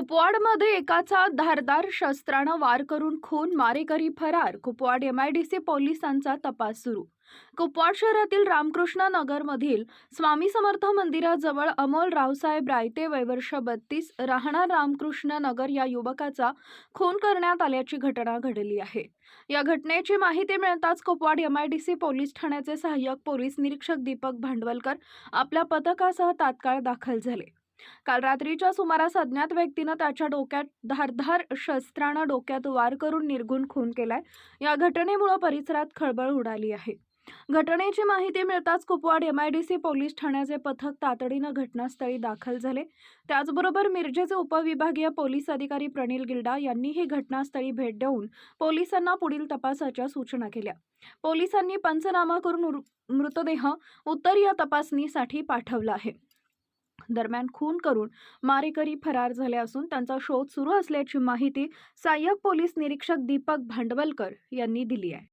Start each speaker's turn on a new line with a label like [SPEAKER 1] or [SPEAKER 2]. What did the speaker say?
[SPEAKER 1] कुपवाडमध्ये एकाचा धारदार शस्त्रानं वार करून खून मारेकरी फरार कुपवाड एमआयडीसी पोलिसांचा तपास सुरू. कुपवाड शहरातील रामकृष्ण नगरमधील स्वामी समर्थ मंदिराजवळ अमोल रावसाहेब रायते वयवर्ष बत्तीस राहणार रामकृष्ण नगर या युवकाचा खून करण्यात आल्याची घटना घडली आहे. या घटनेची माहिती मिळताच कुपवाड एमआयडीसी पोलीस ठाण्याचे सहाय्यक पोलीस निरीक्षक दीपक भांडवलकर आपल्या पथकासह तात्काळ दाखल झाले. काल रात्रीच्या सुमारास अज्ञात व्यक्तीनं त्याच्या डोक्यात धारधार शस्त्रानं डोक्यात वार करून निर्घुण खून केलाय. या घटनेमुळे परिसरात खळबळ उडाली आहे. घटनेची माहिती मिळताच Kupwad M I D C police ठाण्याचे पथक तातडीनं घटनास्थळी दाखल झाले. त्याचबरोबर मिरजेचे उपविभागीय पोलीस अधिकारी प्रणील गिल्डा यांनीही घटनास्थळी भेट देऊन पोलिसांना पुढील तपासाच्या सूचना केल्या. पोलिसांनी पंचनामा करून मृतदेह उत्तरीय तपासणीसाठी पाठवला आहे. दरम्यान खून करून मारेकरी फरार झाले असून त्यांचा शोध सुरू असल्याची माहिती सहाय्यक पोलीस निरीक्षक दीपक भांडवलकर यांनी दिली आहे.